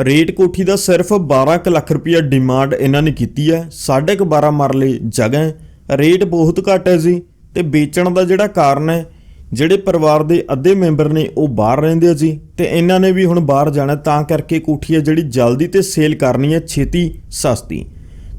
Rate ਕੋਠੀ ਦਾ ਸਿਰਫ 12 ਕੁ ਲੱਖ ਰੁਪਇਆ ਡਿਮਾਂਡ ਇਹਨਾਂ ਨੇ ਕੀਤੀ ਹੈ। ਸਾਢੇ ਕੁ 12 ਮਰਲੇ ਜਗ੍ਹਾ ਹੈ। ਰੇਟ ਬਹੁਤ ਘੱਟ ਹੈ ਜੀ ਤੇ ਵੇਚਣ ਦਾ ਜਿਹੜਾ ਕਾਰਨ ਹੈ, ਜਿਹੜੇ ਪਰਿਵਾਰ ਦੇ ਅੱਧੇ ਮੈਂਬਰ ਨੇ ਉਹ ਬਾਹਰ ਰਹਿੰਦੇ ਆ ਜੀ ਤੇ ਇਹਨਾਂ ਨੇ ਵੀ ਹੁਣ ਬਾਹਰ ਜਾਣਾ ਤਾਂ ਕਰਕੇ ਕੋਠੀ ਹੈ ਜਿਹੜੀ ਜਲਦੀ ਤੇ ਸੇਲ ਕਰਨੀ ਹੈ ਛੇਤੀ ਸਸਤੀ।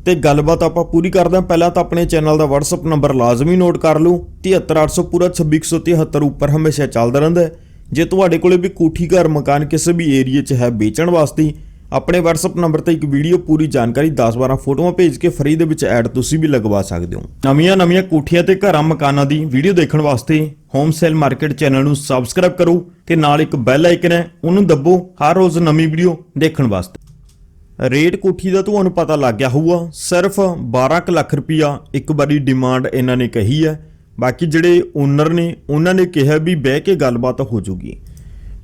ਤੇ ਗੱਲਬਾਤ ਆਪਾਂ ਪੂਰੀ ਕਰਦੇ ਹਾਂ। ਪਹਿਲਾਂ ਤਾਂ ਆਪਣੇ ਚੈਨਲ ਦਾ WhatsApp ਨੰਬਰ ਲਾਜ਼ਮੀ ਨੋਟ ਕਰ ਲਓ। 73800 ਪੂਰਾ 2673 ਉੱਪਰ ਹਮੇਸ਼ਾ ਚੱਲਦਾ ਰਹਿੰਦਾ ਹੈ। ਜੇ ਤੁਹਾਡੇ ਕੋਲੇ ਵੀ ਕੋਠੀ ਘਰ ਮਕਾਨ ਕਿਸੇ ਵੀ ਏਰੀਆ 'ਚ ਹੈ ਵੇਚਣ ਵਾਸਤੇ, ਆਪਣੇ WhatsApp ਨੰਬਰ ਤੇ ਇੱਕ ਵੀਡੀਓ ਪੂਰੀ ਜਾਣਕਾਰੀ 10-12 ਫੋਟੋਆਂ ਭੇਜ ਕੇ ਫਰੀ ਦੇ ਵਿੱਚ ਐਡ ਤੁਸੀਂ ਵੀ ਲਗਵਾ ਸਕਦੇ ਹੋ। ਨਵੀਆਂ-ਨਵੀਆਂ ਕੋਠੀਆਂ ਤੇ ਘਰਾਂ ਮਕਾਨਾਂ ਦੀ ਵੀਡੀਓ ਦੇਖਣ ਵਾਸਤੇ ਹੋਮ ਸੇਲ ਮਾਰਕੀਟ ਚੈਨਲ ਨੂੰ ਸਬਸਕ੍ਰਾਈਬ ਕਰੋ ਤੇ ਨਾਲ ਇੱਕ ਬੈਲ ਆਈਕਨ ਹੈ, ਉਹਨੂੰ ਦੱਬੋ ਹਰ ਰੋਜ਼ ਨਵੀਂ ਵੀਡੀਓ ਦੇਖਣ ਵਾਸਤੇ। ਰੇਟ ਕੋਠੀ ਦਾ ਤੁਹਾਨੂੰ ਪਤਾ ਲੱਗ ਗਿਆ ਹੋਊਗਾ, ਸਿਰਫ 12 ਕੁ ਲੱਖ ਰੁਪਇਆ ਇੱਕ ਵਾਰੀ ਡਿਮਾਂਡ ਇਹਨਾਂ ਨੇ ਕਹੀ ਹੈ। ਬਾਕੀ ਜਿਹੜੇ ਓਨਰ ਨੇ, ਉਹਨਾਂ ਨੇ ਕਿਹਾ ਵੀ ਬਹਿ ਕੇ ਗੱਲਬਾਤ ਹੋ ਜੂਗੀ।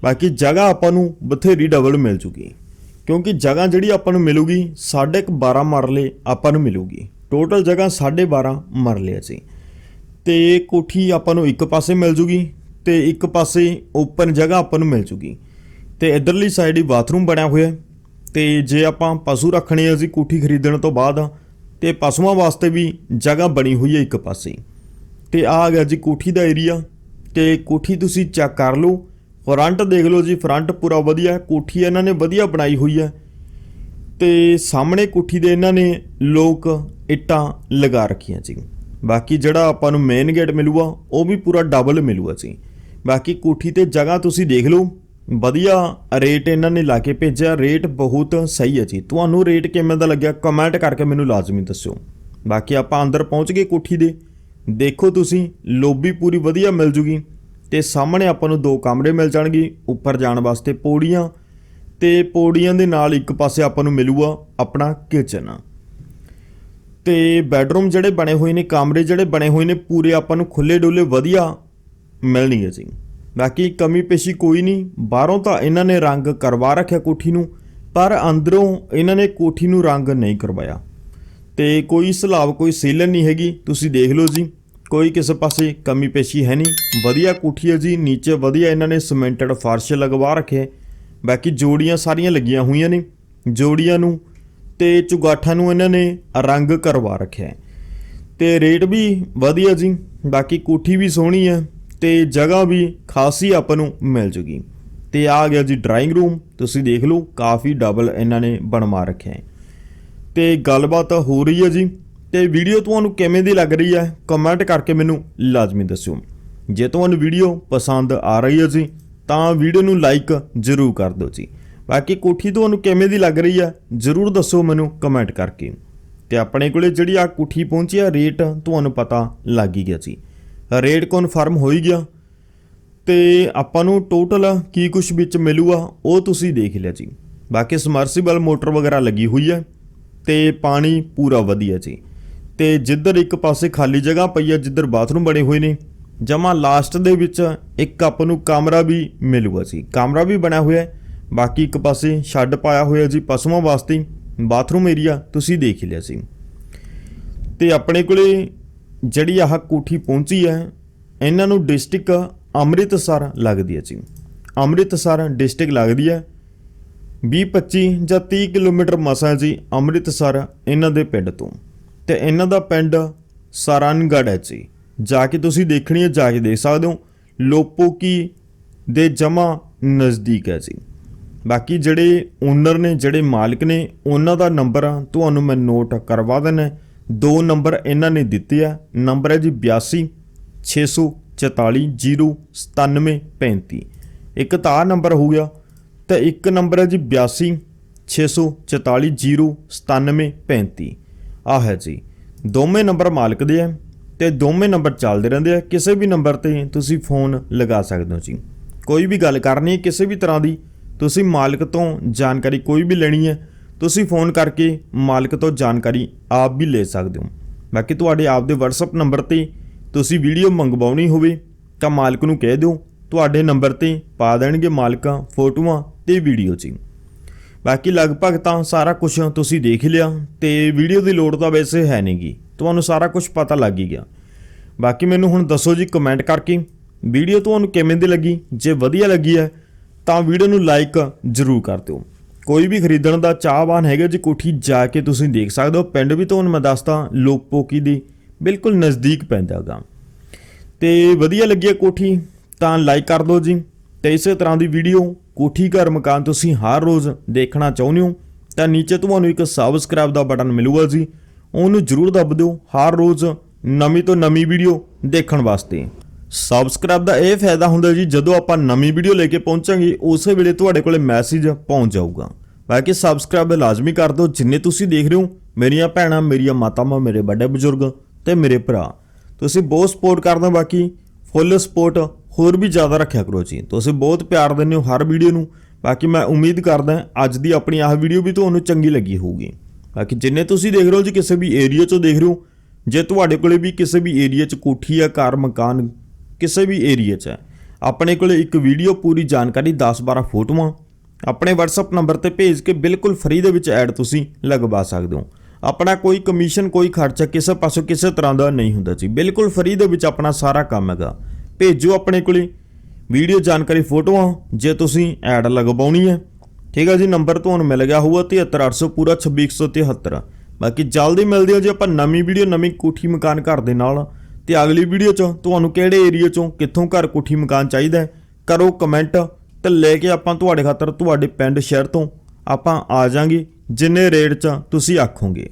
ਬਾਕੀ ਜਗ੍ਹਾ ਆਪਾਂ ਨੂੰ ਬਥੇਰੀ ਡਬਲ ਮਿਲ ਜੂਗੀ। ਕਿਉਂਕਿ ਜਗ੍ਹਾ ਜਿਹੜੀ ਆਪਾਂ ਨੂੰ ਮਿਲੂਗੀ, ਸਾਢੇ ਕੁ 12 ਮਰਲੇ ਆਪਾਂ ਨੂੰ ਮਿਲੂਗੀ। ਟੋਟਲ ਜਗ੍ਹਾ 12.5 ਮਰਲੇ ਸੀ ਤੇ ਕੋਠੀ ਆਪਾਂ ਨੂੰ ਇੱਕ ਪਾਸੇ ਮਿਲ ਜੂਗੀ ਤੇ ਇੱਕ ਪਾਸੇ ਓਪਨ ਜਗ੍ਹਾ ਆਪਾਂ ਨੂੰ ਮਿਲ ਜੂਗੀ। ਤੇ ਇਧਰਲੀ ਸਾਈਡ ਹੀ ਬਾਥਰੂਮ ਬਣਿਆ ਹੋਇਆ। ਹੈ ਤੇ ਜੇ ਆਪਾਂ ਪਸ਼ੂ ਰੱਖਣੇ ਆ ਜੀ ਕੋਠੀ ਖਰੀਦਣ ਤੋਂ ਬਾਅਦ, ਤੇ ਪਸ਼ੂਆਂ ਵਾਸਤੇ ਵੀ ਜਗ੍ਹਾ ਬਣੀ ਹੋਈ ਹੈ ਇੱਕ ਪਾਸੇ। ਤੇ ਆ ਗਿਆ ਜੀ ਕੋਠੀ ਦਾ ਏਰੀਆ ਤੇ ਕੋਠੀ ਤੁਸੀਂ ਚੈੱਕ ਕਰ ਲਓ। ਫਰੰਟ ਦੇਖ ਲਓ ਜੀ ਫਰੰਟ ਪੂਰਾ ਵਧੀਆ ਹੈ। ਕੋਠੀ ਇਹਨਾਂ ਨੇ ਵਧੀਆ ਬਣਾਈ ਹੋਈ ਹੈ। ਤੇ ਸਾਹਮਣੇ ਕੋਠੀ ਦੇ ਇਹਨਾਂ ਨੇ ਲੋਕ ਇੱਟਾਂ ਲਗਾ ਰੱਖੀਆਂ ਜੀ। ਬਾਕੀ ਜਿਹੜਾ ਆਪਾਂ ਨੂੰ ਮੇਨ ਗੇਟ ਮਿਲੂਗਾ, ਉਹ ਵੀ ਪੂਰਾ ਡਬਲ ਮਿਲੂਗਾ ਜੀ। ਬਾਕੀ ਕੋਠੀ ਤੇ ਜਗ੍ਹਾ ਤੁਸੀਂ ਦੇਖ ਲਓ। ਵਧੀਆ ਰੇਟ ਇਹਨਾਂ ਨੇ ਲਾ ਕੇ ਭੇਜਿਆ। ਰੇਟ ਬਹੁਤ ਸਹੀ ਹੈ ਜੀ। ਤੁਹਾਨੂੰ ਰੇਟ ਕਿਵੇਂ ਦਾ ਲੱਗਿਆ ਕਮੈਂਟ ਕਰਕੇ ਮੈਨੂੰ ਲਾਜ਼ਮੀ ਦੱਸਿਓ। ਬਾਕੀ ਆਪਾਂ ਅੰਦਰ ਪਹੁੰਚ ਗਏ ਕੋਠੀ ਦੇ। ਦੇਖੋ ਤੁਸੀਂ, ਲੋਬੀ ਪੂਰੀ ਵਧੀਆ ਮਿਲ ਜੂਗੀ ਤੇ ਸਾਹਮਣੇ ਆਪਾਂ ਨੂੰ ਦੋ ਕਮਰੇ ਮਿਲ ਜਾਣਗੇ, ਉੱਪਰ ਜਾਣ ਵਾਸਤੇ ਪੌੜੀਆਂ ਤੇ ਪੌੜੀਆਂ ਦੇ ਨਾਲ ਇੱਕ ਪਾਸੇ ਆਪਾਂ ਨੂੰ ਮਿਲੂਗਾ ਆਪਣਾ ਕਿਚਨ ਤੇ ਬੈੱਡਰੂਮ ਜਿਹੜੇ ਬਣੇ ਹੋਏ ਨੇ, ਕਮਰੇ ਜਿਹੜੇ ਬਣੇ ਹੋਏ ਨੇ, ਪੂਰੇ ਆਪਾਂ ਨੂੰ ਖੁੱਲੇ ਡੁੱਲੇ ਵਧੀਆ ਮਿਲਣਗੇ ਜੀ। ਬਾਕੀ ਕਮੀ ਪੇਸ਼ੀ ਕੋਈ ਨਹੀਂ, ਬਾਹਰੋਂ ਤਾਂ ਇਹਨਾਂ ਨੇ ਰੰਗ ਕਰਵਾ ਰੱਖਿਆ ਕੋਠੀ ਨੂੰ, ਪਰ ਅੰਦਰੋਂ ਇਹਨਾਂ ਨੇ ਕੋਠੀ ਨੂੰ ਰੰਗ ਨਹੀਂ ਕਰਵਾਇਆ। ਤੇ ਕੋਈ ਸਲਾਬ, ਕੋਈ ਸੀਲਨ ਨਹੀਂ ਹੈਗੀ, ਤੁਸੀਂ ਦੇਖ ਲਓ ਜੀ। ਕੋਈ ਕਿਸੇ ਪਾਸੇ ਕਮੀ ਪੇਸ਼ੀ ਹੈ ਨਹੀਂ। ਵਧੀਆ ਕੋਠੀ ਹੈ ਜੀ, ਨੀਚੇ ਵਧੀਆ ਇਹਨਾਂ ਨੇ ਸੀਮੈਂਟਡ ਫਰਸ਼ ਲਗਵਾ ਰੱਖੇ। ਬਾਕੀ ਜੋੜੀਆਂ ਸਾਰੀਆਂ ਲੱਗੀਆਂ ਹੋਈਆਂ ਨੇ। ਜੋੜੀਆਂ ਨੂੰ ਤੇ ਚੁਗਾਠਾਂ ਨੂੰ ਇਹਨਾਂ ਨੇ ਰੰਗ ਕਰਵਾ ਰੱਖਿਆ। ਹੈ। ਤੇ ਰੇਟ ਵੀ ਵਧੀਆ ਜੀ, ਬਾਕੀ ਕੋਠੀ ਵੀ ਸੋਹਣੀ ਹੈ ਤੇ ਜਗ੍ਹਾ ਵੀ ਖਾਸੀ ਆਪਾਂ ਨੂੰ ਮਿਲ ਜੂਗੀ। ਤੇ ਆ ਗਿਆ ਜੀ ਡਰਾਇੰਗ ਰੂਮ ਤੁਸੀਂ ਦੇਖ ਲਓ ਕਾਫੀ ਡਬਲ ਇਹਨਾਂ ਨੇ ਬਣਵਾ ਰੱਖਿਆ। ਹੈ ਤੇ ਗੱਲਬਾਤ ਹੋ ਰਹੀ ਹੈ ਜੀ। ਤੇ ਵੀਡੀਓ ਤੁਹਾਨੂੰ ਕਿਵੇਂ ਦੀ ਲੱਗ ਰਹੀ ਹੈ ਕਮੈਂਟ ਕਰਕੇ ਮੈਨੂੰ ਲਾਜ਼ਮੀ ਦੱਸਿਓ। ਜੇ ਤੁਹਾਨੂੰ ਵੀਡੀਓ ਪਸੰਦ ਆ ਰਹੀ ਹੈ ਜੀ, ਤਾਂ ਵੀਡੀਓ ਨੂੰ ਲਾਈਕ ਜ਼ਰੂਰ ਕਰ ਦਿਓ ਜੀ। ਬਾਕੀ ਕੋਠੀ ਤੁਹਾਨੂੰ ਕਿਵੇਂ ਦੀ ਲੱਗ ਰਹੀ ਹੈ, ਜ਼ਰੂਰ ਦੱਸੋ ਮੈਨੂੰ ਕਮੈਂਟ ਕਰਕੇ। ਤੇ ਆਪਣੇ ਕੋਲੇ ਜਿਹੜੀ ਆ ਕੋਠੀ ਪਹੁੰਚੀ ਆ ਰੇਟ ਤੁਹਾਨੂੰ ਪਤਾ ਲੱਗ ਹੀ ਗਿਆ ਜੀ। ਰੇਟ ਕਨਫਰਮ ਹੋ ਹੀ ਗਿਆ। ਤੇ ਆਪਾਂ ਨੂੰ ਟੋਟਲ ਕੀ ਕੁਝ ਵਿੱਚ ਮਿਲੂਗਾ, ਉਹ ਤੁਸੀਂ ਦੇਖ ਲਿਆ ਜੀ। ਬਾਕੀ ਸਮਰਸੀਬਲ ਮੋਟਰ ਵਗੈਰਾ ਲੱਗੀ ਹੋਈ ਹੈ, ਤੇ ਪਾਣੀ ਪੂਰਾ ਵਧੀਆ ਜੀ। ਤੇ ਜਿੱਧਰ ਇੱਕ ਪਾਸੇ ਖਾਲੀ ਜਗ੍ਹਾ ਪਈ ਹੈ ਜਿੱਧਰ ਬਾਥਰੂਮ ਬਣੇ ਹੋਏ ਨੇ। ਜਮਾ ਲਾਸਟ ਦੇ ਵਿੱਚ ਇੱਕ ਆਪਾਂ ਨੂੰ ਕਮਰਾ ਵੀ ਮਿਲੂਗਾ ਸੀ। ਕਮਰਾ ਵੀ ਬਣਿਆ ਹੋਇਆ ਹੈ। ਬਾਕੀ ਇੱਕ ਪਾਸੇ ਸ਼ੈੱਡ ਪਾਇਆ ਹੋਇਆ ਜੀ ਪਸ਼ੂਆਂ ਵਾਸਤੇ ਬਾਥਰੂਮ ਏਰੀਆ ਤੁਸੀਂ ਦੇਖ ਹੀ ਲਿਆ ਸੀ। ਤੇ ਆਪਣੇ ਕੋਲੇ ਜਿਹੜੀ ਆਹ ਕੋਠੀ ਪਹੁੰਚੀ ਹੈ, ਇਹਨਾਂ ਨੂੰ ਡਿਸਟ੍ਰਿਕਟ ਅੰਮ੍ਰਿਤਸਰ ਲੱਗਦੀ ਹੈ ਜੀ। ਅੰਮ੍ਰਿਤਸਰ ਡਿਸਟ੍ਰਿਕਟ ਲੱਗਦੀ ਹੈ। 20 25 ਜਾਂ 30 ਕਿਲੋਮੀਟਰ ਮਸਾਂ ਜੀ ਅੰਮ੍ਰਿਤਸਰ ਇਹਨਾਂ ਦੇ ਪਿੰਡ ਤੋਂ। ਤੇ ਇਹਨਾਂ ਦਾ ਪਿੰਡ ਸਰਨਗੜ੍ਹ ਹੈ ਜੀ। ਜਾ ਕੇ ਤੁਸੀਂ ਦੇਖਣੀ ਹੈ, ਜਾ ਕੇ ਦੇਖ ਸਕਦੇ ਹੋ। ਲੋਪੋਕੀ ਦੇ ਜਮਾ ਨਜ਼ਦੀਕ ਹੈ ਜੀ। ਬਾਕੀ ਜਿਹੜੇ ਓਨਰ ਨੇ, ਜਿਹੜੇ ਮਾਲਕ ਨੇ, ਉਹਨਾਂ ਦਾ ਨੰਬਰ ਤੁਹਾਨੂੰ ਮੈਂ ਨੋਟ ਕਰਵਾ ਦੇਣਾ ਦੋ ਨੰਬਰ ਇਹਨਾਂ ਨੇ ਦਿੱਤੇ ਆ। ਨੰਬਰ ਹੈ ਜੀ 82 644 09735 ਇੱਕ ਤਾਂ ਆਹ ਨੰਬਰ ਹੋ ਗਿਆ ਤੇ ਇੱਕ ਨੰਬਰ ਹੈ ਜੀ 82 644 09735 ਆ ਹੈ ਜੀ। ਦੋਵੇਂ ਨੰਬਰ ਮਾਲਕ ਦੇ ਆ ਤੇ ਦੋਵੇਂ ਨੰਬਰ ਚੱਲਦੇ ਰਹਿੰਦੇ ਆ। ਕਿਸੇ ਵੀ ਨੰਬਰ ਤੇ ਤੁਸੀਂ ਫੋਨ ਲਗਾ ਸਕਦੇ ਹੋ ਜੀ। ਕੋਈ ਵੀ ਗੱਲ ਕਰਨੀ ਹੈ ਕਿਸੇ ਵੀ ਤਰ੍ਹਾਂ ਦੀ, ਤੁਸੀਂ ਮਾਲਕ ਤੋਂ ਜਾਣਕਾਰੀ ਕੋਈ ਵੀ ਲੈਣੀ ਹੈ, ਤੁਸੀਂ ਫੋਨ ਕਰਕੇ ਮਾਲਕ ਤੋਂ ਜਾਣਕਾਰੀ ਆਪ ਵੀ ਲੈ ਸਕਦੇ ਹੋ। ਬਾਕੀ ਤੁਹਾਡੇ ਆਪ ਦੇ WhatsApp ਨੰਬਰ ਤੇ ਤੁਸੀਂ ਵੀਡੀਓ ਮੰਗਵਾਉਣੀ ਹੋਵੇ, ਤਾਂ ਮਾਲਕ ਨੂੰ ਕਹਿ ਦਿਓ, ਤੁਹਾਡੇ ਨੰਬਰ ਤੇ ਪਾ ਦੇਣਗੇ ਮਾਲਕਾਂ ਫੋਟੋਆਂ ਤੇ ਵੀਡੀਓ ਜੀ। ਬਾਕੀ ਲਗਭਗ ਤਾਂ ਸਾਰਾ ਕੁਝ ਤੁਸੀਂ ਦੇਖ ਲਿਆ ਤੇ ਵੀਡੀਓ ਦੀ ਲੋੜ ਤਾਂ ਵੈਸੇ ਹੈ ਨਹੀਂਗੀ ਤੁਹਾਨੂੰ ਸਾਰਾ ਕੁਝ ਪਤਾ ਲੱਗ ਹੀ ਗਿਆ। ਬਾਕੀ ਮੈਨੂੰ ਹੁਣ ਦੱਸੋ ਜੀ ਕਮੈਂਟ ਕਰਕੇ ਵੀਡੀਓ ਤੁਹਾਨੂੰ ਕਿਵੇਂ ਦੀ ਲੱਗੀ? ਜੇ ਵਧੀਆ ਲੱਗੀ ਹੈ, ਤਾਂ ਵੀਡੀਓ ਨੂੰ ਲਾਈਕ ਜ਼ਰੂਰ ਕਰ ਦਿਓ। ਕੋਈ ਵੀ ਖਰੀਦਣ ਦਾ ਚਾਹਵਾਨ ਹੈਗਾ ਜੀ, ਕੋਠੀ ਜਾ ਕੇ ਤੁਸੀਂ ਦੇਖ ਸਕਦੇ ਹੋ। ਪਿੰਡ ਵੀ ਤੁਹਾਨੂੰ ਮੈਂ ਦੱਸਦਾ ਲੋਕਪੋਕੀ ਦੀ ਬਿਲਕੁਲ ਨਜ਼ਦੀਕ ਪੈਂਦਾ ਗਾ। ਤੇ ਵਧੀਆ ਲੱਗੀ ਹੈ ਕੋਠੀ, ਤਾਂ ਲਾਈਕ ਕਰ ਦਿਓ ਜੀ। ਤੇ ਇਸੇ ਤਰ੍ਹਾਂ ਦੀ ਵੀਡੀਓ ਕੋਠੀ ਘਰ ਮਕਾਨ ਤੁਸੀਂ ਹਰ ਰੋਜ਼ ਦੇਖਣਾ ਚਾਹੁੰਦੇ ਹੋ, ਤਾਂ ਨੀਚੇ ਤੁਹਾਨੂੰ ਇੱਕ ਸਬਸਕ੍ਰਾਈਬ ਦਾ ਬਟਨ ਮਿਲੂਗਾ ਜੀ। ਉਹਨੂੰ ਜਰੂਰ ਦੱਬ ਦਿਓ ਹਰ ਰੋਜ਼ ਨਵੀਂ ਤੋਂ ਨਵੀਂ ਵੀਡੀਓ ਦੇਖਣ ਵਾਸਤੇ। ਸਬਸਕ੍ਰਾਈਬ ਦਾ ਇਹ ਫਾਇਦਾ ਹੁੰਦਾ ਜੀ, ਜਦੋਂ ਆਪਾਂ ਨਵੀਂ ਵੀਡੀਓ ਲੈ ਕੇ ਪਹੁੰਚਾਂਗੇ, ਉਸੇ ਵੇਲੇ ਤੁਹਾਡੇ ਕੋਲੇ ਮੈਸੇਜ ਪਹੁੰਚ ਜਾਊਗਾ। ਬਾਕੀ ਸਬਸਕ੍ਰਾਈਬ ਲਾਜ਼ਮੀ ਕਰ ਦਿਓ, ਜਿੰਨੇ ਤੁਸੀਂ ਦੇਖ ਰਹੇ ਹੋ, ਮੇਰੀਆਂ ਭੈਣਾਂ, ਮੇਰੀਆਂ ਮਾਤਾਵਾਂ, ਮੇਰੇ ਵੱਡੇ ਬਜ਼ੁਰਗ ਤੇ ਮੇਰੇ ਭਰਾ। ਤੁਸੀਂ ਬਹੁਤ ਸਪੋਰਟ ਕਰਦੇ ਹੋ, ਬਾਕੀ ਫੁੱਲ ਸਪੋਰਟ ਹੋਰ ਵੀ ਜ਼ਿਆਦਾ ਰੱਖਿਆ ਕਰੋ ਜੀ। ਤੁਸੀਂ ਬਹੁਤ ਪਿਆਰ ਦਿੰਦੇ ਹੋ ਹਰ ਵੀਡੀਓ ਨੂੰ। ਬਾਕੀ ਮੈਂ ਉਮੀਦ ਕਰਦਾ ਅੱਜ ਦੀ ਆਪਣੀ ਆਹ ਵੀਡੀਓ ਵੀ ਤੁਹਾਨੂੰ ਚੰਗੀ ਲੱਗੀ ਹੋਊਗੀ। ਬਾਕੀ ਜਿੰਨੇ ਤੁਸੀਂ ਦੇਖ ਰਹੇ ਹੋ ਜੀ ਕਿਸੇ ਵੀ ਏਰੀਆ 'ਚੋਂ ਦੇਖ ਰਹੇ ਹੋ, ਜੇ ਤੁਹਾਡੇ ਕੋਲੇ ਵੀ ਕਿਸੇ ਵੀ ਏਰੀਆ 'ਚ ਕੋਠੀ ਆ, ਘਰ, ਮਕਾਨ, ਕਿਸੇ ਵੀ ਏਰੀਆ 'ਚ ਹੈ ਆਪਣੇ ਕੋਲੇ ਇੱਕ ਵੀਡੀਓ ਪੂਰੀ ਜਾਣਕਾਰੀ 10-12 ਫੋਟੋਆਂ, ਆਪਣੇ WhatsApp ਨੰਬਰ ਤੇ ਭੇਜ ਕੇ ਬਿਲਕੁਲ ਫ੍ਰੀ ਦੇ ਵਿੱਚ ਐਡ ਤੁਸੀਂ ਲਗਵਾ ਸਕਦੇ ਹੋ। ਆਪਣਾ ਕੋਈ ਕਮਿਸ਼ਨ ਕੋਈ ਖਰਚਾ ਕਿਸੇ ਪਾਸੋਂ ਕਿਸੇ ਤਰ੍ਹਾਂ ਦਾ ਨਹੀਂ ਹੁੰਦਾ ਜੀ। ਬਿਲਕੁਲ ਫ੍ਰੀ ਦੇ ਵਿੱਚ ਆਪਣਾ ਸਾਰਾ ਕੰਮ ਹੈਗਾ। ਭੇਜੋ ਆਪਣੇ ਕੋਲੇ। ਵੀਡੀਓ ਜਾਣਕਾਰੀ ਫੋਟੋਆਂ, ਜੇ ਤੁਸੀਂ ਐਡ ਲਗਵਾਉਣੀ ਹੈ। ਠੀਕ ਹੈ ਜੀ, ਨੰਬਰ ਤੁਹਾਨੂੰ ਮਿਲ ਗਿਆ ਹੋਊਗਾ 73800 ਪੂਰਾ 26173 ਬਾਕੀ ਜਲਦੀ ਮਿਲਦੇ ਹਾਂ ਜੀ ਆਪਾਂ ਨਵੀਂ ਵੀਡੀਓ, ਨਵੀਂ ਕੋਠੀ ਮਕਾਨ ਘਰ ਦੇ ਨਾਲ। ਤੇ ਅਗਲੀ ਵੀਡੀਓ 'ਚ ਤੁਹਾਨੂੰ ਕਿਹੜੇ ਏਰੀਆ 'ਚੋਂ ਕਿੱਥੋਂ ਘਰ ਕੋਠੀ ਮਕਾਨ ਚਾਹੀਦਾ ਕਰੋ ਕਮੈਂਟ ਤੇ ਲੈ ਕੇ ਆਪਾਂ ਤੁਹਾਡੇ ਖਾਤਰ ਤੁਹਾਡੇ ਪਿੰਡ ਸ਼ਹਿਰ ਤੋਂ ਆਪਾਂ ਆ ਜਾਾਂਗੇ ਜਿੰਨੇ ਰੇਟ 'ਚ ਤੁਸੀਂ ਆਖੋਗੇ।